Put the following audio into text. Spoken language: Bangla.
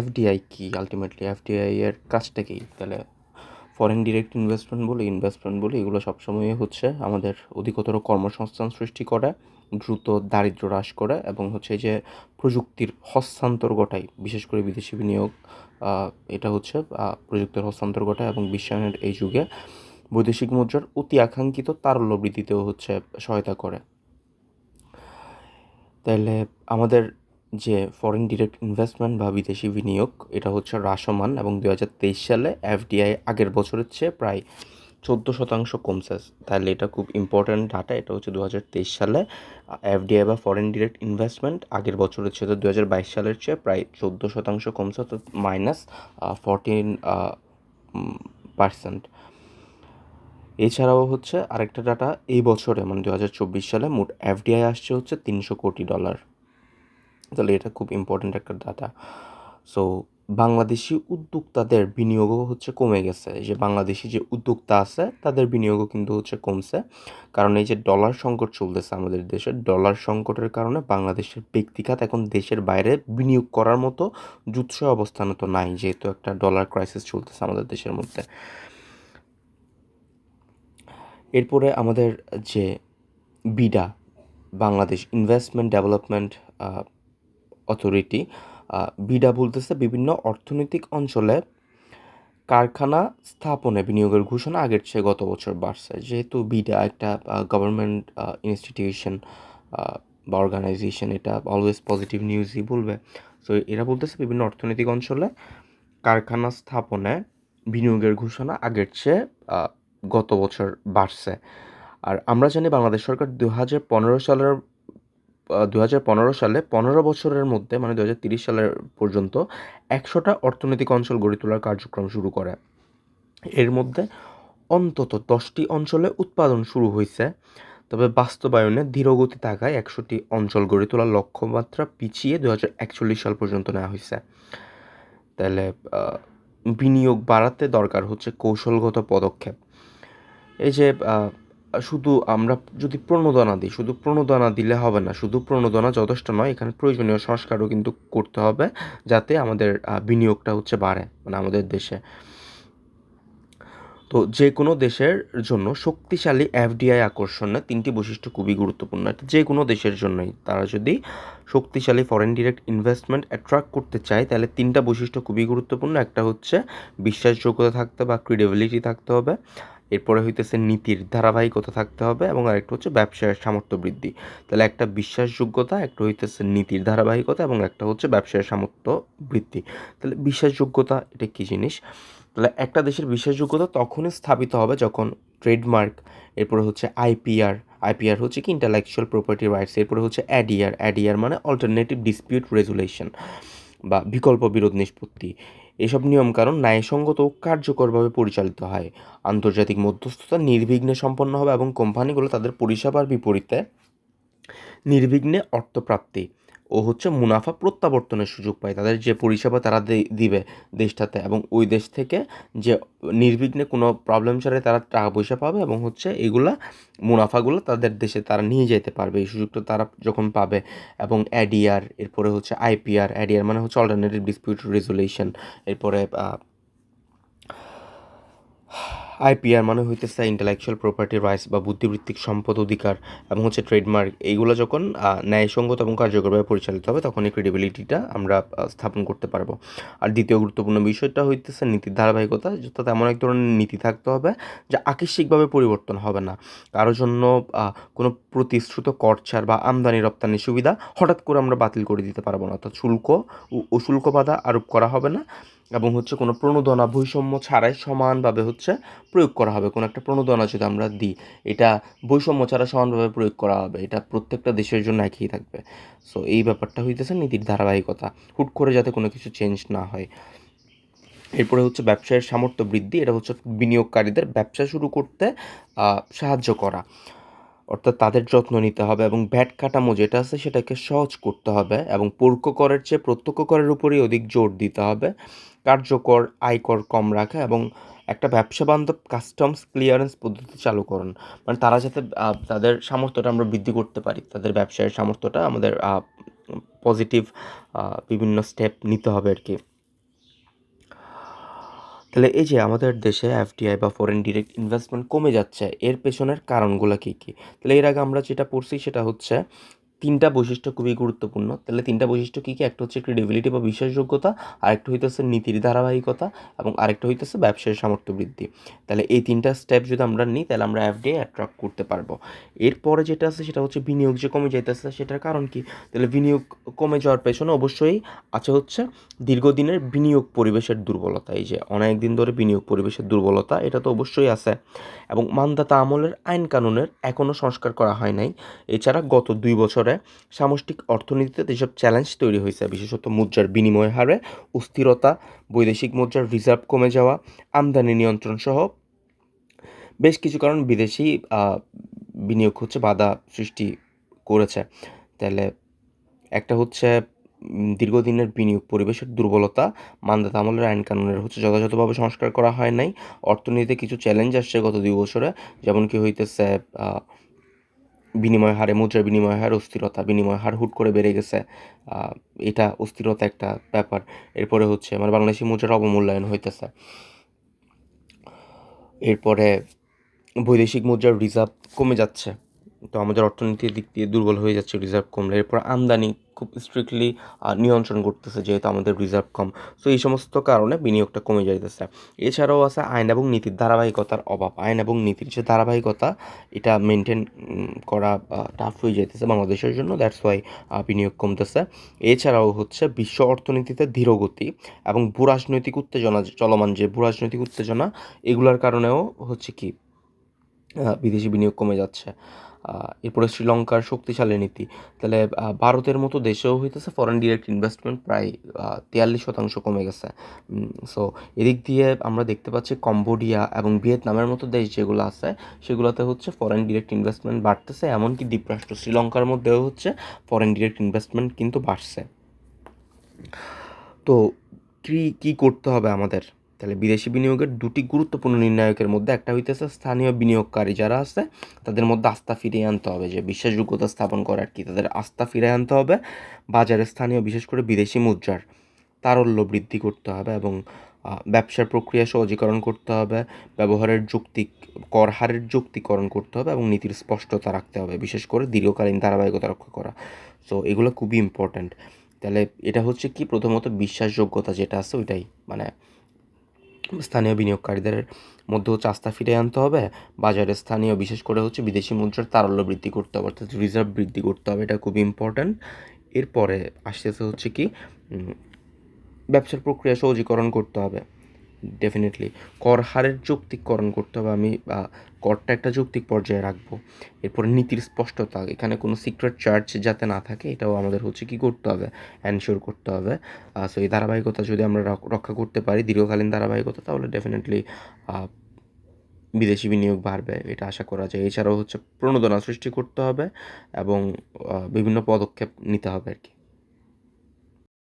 এফডিআই কি আলটিমেটলি এফডিআই এর কাজটা কি? তাহলে ফরেন ডিরেক্ট ইনভেস্টমেন্ট বলে ইনভেস্টমেন্ট বলে, এগুলো সবসময়ই হচ্ছে আমাদের অধিকতর কর্মসংস্থান সৃষ্টি করে, দ্রুত দারিদ্র হ্রাস করে এবং হচ্ছে যে প্রযুক্তির হস্তান্তর ঘটায়, বিশেষ করে বিদেশি বিনিয়োগ এটা হচ্ছে প্রযুক্তির হস্তান্তর ঘটায় এবং বিশ্বায়নের এই যুগে বৈদেশিক মুদ্রার অতি আকাঙ্ক্ষিত তারল্য বৃদ্ধিতেও হচ্ছে সহায়তা করে। তাহলে আমাদের যে ফরেন ডিরেক্ট ইনভেস্টমেন্ট বা বিদেশি বিনিয়োগ, এটা হচ্ছে হ্রাসমান এবং দু হাজার তেইশ সালে এফডিআই আগের বছরের চেয়ে প্রায় চোদ্দ শতাংশ কমছে। তাহলে এটা খুব ইম্পর্ট্যান্ট ডাটা এটা হচ্ছে দু হাজার তেইশ সালে এফডিআই বা ফরেন ডিরেক্ট ইনভেস্টমেন্ট আগের বছরের চেয়ে তো দু হাজার বাইশ সালের চেয়ে প্রায় চোদ্দ শতাংশ কমছে, অর্থাৎ মাইনাস ফরটিন পার্সেন্ট এছাড়াও হচ্ছে আরেকটা ডাটা এই বছরে মানে দু হাজার চব্বিশ সালে মোট এফডিআই আসছে হচ্ছে তিনশো কোটি ডলার তাহলে এটা খুব ইম্পর্ট্যান্ট একটা ডাটা সো বাংলাদেশি উদ্যোক্তাদের বিনিয়োগও হচ্ছে কমে গেছে। যে বাংলাদেশি যে উদ্যোক্তা আছে, তাদের বিনিয়োগও কিন্তু হচ্ছে কমছে। কারণ এই যে ডলার সংকট চলতেছে আমাদের দেশে ডলার সংকটের কারণে বাংলাদেশের ব্যক্তিগত এখন দেশের বাইরে বিনিয়োগ করার মতো জুৎস অবস্থান তো নাই, যেহেতু একটা ডলার ক্রাইসিস চলতেছে আমাদের দেশের মধ্যে। এরপরে আমাদের যে BIDA, Bangladesh investment development authority BIDA বলতেছে বিভিন্ন অর্থনৈতিক অঞ্চলে কারখানা স্থাপনে বিনিয়োগের ঘোষণা আগের চেয়ে গত বছর বাড়ছে। যেহেতু বিডা একটা গভর্নমেন্ট ইনস্টিটিউশন বা অর্গানাইজেশন এটা অলওয়েজ পজিটিভ নিউজই বলবে। সো এরা বলতেছে বিভিন্ন অর্থনৈতিক অঞ্চলে কারখানা স্থাপনে বিনিয়োগের ঘোষণা আগের চেয়ে গত বছর বাড়ছে। আর আমরা জানি বাংলাদেশ সরকার দু হাজার পনেরো সালের দু হাজার পনেরো সালে পনেরো বছরের মধ্যে মানে দু সালের পর্যন্ত, একশোটা অর্থনৈতিক অঞ্চল গড়ে তোলার কার্যক্রম শুরু করে। এর মধ্যে অন্তত দশটি অঞ্চলে উৎপাদন শুরু হয়েছে তবে বাস্তবায়নে ধীরগতি থাকায় একশোটি অঞ্চল গড়ে তোলার লক্ষ্যমাত্রা পিছিয়ে দু হাজার একচল্লিশ সাল পর্যন্ত নেওয়া হয়েছে তাহলে বিনিয়োগ বাড়াতে দরকার হচ্ছে কৌশলগত পদক্ষেপ। এই যে শুধু আমরা যদি প্রণোদনা দিই, শুধু প্রণোদনা দিলে হবে না, শুধু প্রণোদনা যথেষ্ট নয়, এখানে প্রয়োজনীয় সংস্কারও কিন্তু করতে হবে যাতে আমাদের বিনিয়োগটা হচ্ছে বাড়ে মানে আমাদের দেশে। তো যে কোনো দেশের জন্য শক্তিশালী এফডিআই আকর্ষণে তিনটি বৈশিষ্ট্য খুবই গুরুত্বপূর্ণ। এটা যে কোনো দেশের জন্যই তারা যদি শক্তিশালী ফরেন ডিরেক্ট ইনভেস্টমেন্ট অ্যাট্রাক্ট করতে চায়, তাহলে তিনটা বৈশিষ্ট্য খুবই গুরুত্বপূর্ণ। একটা হচ্ছে বিশ্বাসযোগ্যতা থাকতে বা ক্রিডেবিলিটি থাকতে হবে। এরপরে হইতেছে নীতির ধারাবাহিকতা থাকতে হবে এবং আরেকটা হচ্ছে ব্যবসায়ের সামর্থ্য বৃদ্ধি। তাহলে একটা বিশ্বাসযোগ্যতা, একটা হইতেছে নীতির ধারাবাহিকতা এবং একটা হচ্ছে ব্যবসায়ের সামর্থ্য বৃদ্ধি। তাহলে বিশ্বাসযোগ্যতা, এটা কী জিনিস? তাহলে একটা দেশের বিশ্বাসযোগ্যতা তখনই স্থাপিত হবে যখন ট্রেডমার্ক, এরপরে হচ্ছে আইপিআর আইপিআর হচ্ছে কি ইন্টালেকচুয়াল প্রপার্টি রাইটস এরপরে হচ্ছে অ্যাডিআর অ্যাডিআর মানে অল্টারনেটিভ ডিসপিউট রেজুলেশন বা বিকল্প বিরোধ নিষ্পত্তি। এসব নিয়মকানুন ন্যায়সঙ্গত ও কার্যকরভাবে পরিচালিত হয়। আন্তর্জাতিক মধ্যস্থতা নির্বিঘ্নে সম্পন্ন হবে এবং কোম্পানিগুলো তাদের পরিষেবার বিপরীতে নির্বিঘ্নে অর্থপ্রাপ্তি ও হচ্ছে মুনাফা প্রত্যাবর্তনের সুযোগ পায়। তাদের যে পরিষেবা তারা দিবে দেশটাতে এবং ওই দেশ থেকে যে নির্বিঘ্নে কোনো প্রবলেম ছাড়াই তারা টাকা পয়সা পাবে এবং হচ্ছে এগুলা মুনাফাগুলো তাদের দেশে তারা নিয়ে যেতে পারবে। এই সুযোগটা তারা যখন পাবে এবং অ্যাডিআর এরপরে হচ্ছে আইপিআর অ্যাডিআর মানে হচ্ছে অল্টারনেটিভ ডিসপিউট রেজুলেশন এরপরে আইপিআর মানে হইতেছে ইন্টেলেকচুয়াল প্রপার্টি রাইটস বা বুদ্ধিবৃত্তিক সম্পদ অধিকার এবং হচ্ছে ট্রেডমার্ক এইগুলো যখন ন্যায়সঙ্গত এবং কার্যকরভাবে পরিচালিত হবে তখন এই ক্রেডিবিলিটিটা আমরা স্থাপন করতে পারব। আর দ্বিতীয় গুরুত্বপূর্ণ বিষয়টা হইতেছে নীতির ধারাবাহিকতা অর্থাৎ এমন এক ধরনের নীতি থাকতে হবে যা আকস্মিকভাবে পরিবর্তন হবে না। কারও জন্য কোনো প্রতিশ্রুত কর বা আমদানি রপ্তানি সুবিধা হঠাৎ করে আমরা বাতিল করে দিতে পারব না। অর্থাৎ শুল্ক ও শুল্ক বাধা আরোপ করা হবে না। এবং হচ্ছে কোনো প্রণোদনা বৈষম্য ছাড়াই সমানভাবে হচ্ছে প্রয়োগ করা হবে। কোনো একটা প্রণোদনা যদি আমরা দিই, এটা বৈষম্য ছাড়া সমানভাবে প্রয়োগ করা হবে। এটা প্রত্যেকটা দেশের জন্য একই থাকবে। সো এই ব্যাপারটা হইতেছে নীতির ধারাবাহিকতা। হুট করে যাতে কোনো কিছু চেঞ্জ না হয়। এরপরে হচ্ছে ব্যবসায়ের সামর্থ্য বৃদ্ধি। এটা হচ্ছে বিনিয়োগকারীদের ব্যবসা শুরু করতে সাহায্য করা। অর্থাৎ তাদের যত্ন নিতে হবে এবং ভ্যাট কাঠামো যেটা আছে সেটাকে সহজ করতে হবে এবং পরোক্ষ করের চেয়ে প্রত্যক্ষ করের উপরেই অধিক জোর দিতে হবে। কার্যকর আয়কর কম রাখা এবং একটা ব্যবসা বান্ধব কাস্টমস ক্লিয়ারেন্স পদ্ধতি চালু করুন। মানে তারা যাতে তাদের সামর্থ্যটা আমরা বৃদ্ধি করতে পারি, তাদের ব্যবসায়ের সামর্থ্যটা আমাদের পজিটিভ বিভিন্ন স্টেপ নিতে হবে আর কি তাহলে এই যে আমাদের দেশে এফডিআই বা ফরেন ডিরেক্ট ইনভেস্টমেন্ট কমে যাচ্ছে, এর পেছনের কারণগুলো কী কী? তাহলে এর আগে আমরা যেটা পড়ছি সেটা হচ্ছে তিনটা বৈশিষ্ট্য খুবই গুরুত্বপূর্ণ। তাহলে তিনটা বৈশিষ্ট্য কী কী? একটা হচ্ছে ক্রেডিবিলিটি বা বিশ্বাসযোগ্যতা, আরেকটা হইতেছে নীতির ধারাবাহিকতা এবং আরেকটা হইতেছে ব্যবসায়ের সামর্থ্য বৃদ্ধি। তাহলে এই তিনটা স্টেপ যদি আমরা নিই, তাহলে আমরা এফডিআই অ্যাট্রাক্ট করতে পারব। এরপরে যেটা আছে, সেটা হচ্ছে বিনিয়োগ যে কমে যাইতেছে, সেটার কারণ কি? তাহলে বিনিয়োগ কমে যাওয়ার পেছনে অবশ্যই আছে হচ্ছে দীর্ঘদিনের বিনিয়োগ পরিবেশের দুর্বলতা। এই যে অনেক দিন ধরে বিনিয়োগ পরিবেশের দুর্বলতা, এটা তো অবশ্যই আছে। এবং মানদাতা আমলের আইন কানুনের এখনও সংস্কার করা হয় নাই। এছাড়া গত দুই বছরে সামষ্টিক অর্থনীতিতে যেসব চ্যালেঞ্জ তৈরি হয়েছে, বিশেষত মুদ্রার বিনিময় হারে, অস্থিরতা, বৈদেশিক মুদ্রার রিজার্ভ কমে যাওয়া, আমদানি নিয়ন্ত্রণ সহ বেশ কিছু কারণ বিদেশি বিনিয়োগ হচ্ছে বাধা সৃষ্টি করেছে। তাহলে একটা হচ্ছে দীর্ঘদিনের বিনিয়োগ পরিবেশের দুর্বলতা, মানদাতা আমলের আইন কানুনের হচ্ছে যথাযথভাবে সংস্কার করা হয় নাই। অর্থনীতিতে কিছু চ্যালেঞ্জ আসছে গত দুই বছরে, যেমন কি হইতেছে বিনিময় হারে, মুদ্রার বিনিময় হার অস্থিরতা, বিনিময় হার হুট করে বেড়ে গেছে। এটা অস্থিরতা একটা ব্যাপার। এরপরে হচ্ছে আমার বাংলাদেশি মুদ্রার অবমূল্যায়ন হইতেছে। এরপরে বৈদেশিক মুদ্রার রিজার্ভ কমে যাচ্ছে। তো আমাদের অর্থনীতির দিক দিয়ে দুর্বল হয়ে যাচ্ছে রিজার্ভ কমলে। এরপর আমদানি খুব স্ট্রিক্টলি নিয়ন্ত্রণ করতেছে যেহেতু আমাদের রিজার্ভ কম। সো এই সমস্ত কারণে বিনিয়োগটা কমে যাইতেছে। এছাড়াও আছে আইন এবং নীতির ধারাবাহিকতার অভাব। আইন এবং নীতির যে ধারাবাহিকতা, এটা মেনটেন করা টাফ হয়ে যাইতেছে বাংলাদেশের জন্য। দ্যাটস ওয়াই বিনিয়োগ কমতেছে। এছাড়াও হচ্ছে বিশ্ব অর্থনীতিতে ধীরগতি এবং ভূরাজনৈতিক উত্তেজনা চলমান যে ভূরাজনৈতিক উত্তেজনা, এগুলোর কারণেও হচ্ছে কি বিদেশি বিনিয়োগ কমে যাচ্ছে। এরপরে শ্রীলঙ্কার শক্তিশালী নীতি। তাহলে ভারতের মতো দেশেও হইতেছে ফরেন ডিরেক্ট ইনভেস্টমেন্ট প্রায় তেয়াল্লিশ শতাংশ কমে গেছে। সো এদিক দিয়ে আমরা দেখতে পাচ্ছি কম্বোডিয়া এবং ভিয়েতনামের মতো দেশ যেগুলো আছে, সেগুলোতে হচ্ছে ফরেন ডিরেক্ট ইনভেস্টমেন্ট বাড়তেছে, এমনকি দ্বীপরাষ্ট্র শ্রীলঙ্কার মধ্যেও হচ্ছে ফরেন ডিরেক্ট ইনভেস্টমেন্ট কিন্তু বাড়ছে। তো, কী কী করতে হবে আমাদের? তাহলে বিদেশি বিনিয়োগের দুটি গুরুত্বপূর্ণ নির্ণায়কের মধ্যে একটা হইতেছে স্থানীয় বিনিয়োগকারী যারা আছে, তাদের মধ্যে আস্থা ফিরিয়ে আনতে হবে। যে বিশ্বাসযোগ্যতা স্থাপন করার কি তাদের আস্থা ফিরিয়ে আনতে হবে? বাজারে স্থানীয়, বিশেষ করে বিদেশি মুদ্রার তারল্য বৃদ্ধি করতে হবে এবং ব্যবসার প্রক্রিয়া সহজীকরণ করতে হবে, ব্যবহারের যৌক্তিক কর হারের যুক্তিকরণ করতে হবে এবং নীতির স্পষ্টতা রাখতে হবে, বিশেষ করে দীর্ঘকালীন ধারাবাহিকতা রক্ষা করা। সো এগুলো খুবই ইম্পর্ট্যান্ট তাহলে এটা হচ্ছে কি? প্রথমত বিশ্বাসযোগ্যতা যেটা আছে ওইটাই। মানে স্থানীয় বিনিয়োগকারীদের মধ্যে হচ্ছে আস্থা ফিরে আনতে হবে। বাজারে স্থানীয় বিশেষ করে হচ্ছে বিদেশি মুদ্রার তারল্য বৃদ্ধি করতে হবে, অর্থাৎ রিজার্ভ বৃদ্ধি করতে হবে, এটা খুব ইম্পর্ট্যান্ট এরপরে আসতেছে হচ্ছে কি ব্যবসার প্রক্রিয়া সহজীকরণ করতে হবে। ডেফিনেটলি কর হারের যৌক্তিকরণ করতে হবে আমি করটা একটা যৌক্তিক পর্যায়ে রাখব। এরপরে নীতির স্পষ্টতা, এখানে কোনো সিক্রেট চার্জ যাতে না থাকে, এটাও আমাদের হচ্ছে কি করতে হবে অ্যানশিওর করতে হবে। সো এই ধারাবাহিকতা যদি আমরা রক্ষা করতে পারি, দীর্ঘকালীন ধারাবাহিকতা, তাহলে ডেফিনেটলি বিদেশি বিনিয়োগ বাড়বে, এটা আশা করা যায়। এছাড়াও হচ্ছে প্রণোদনা সৃষ্টি করতে হবে, এবং বিভিন্ন পদক্ষেপ নিতে হবে আর কি।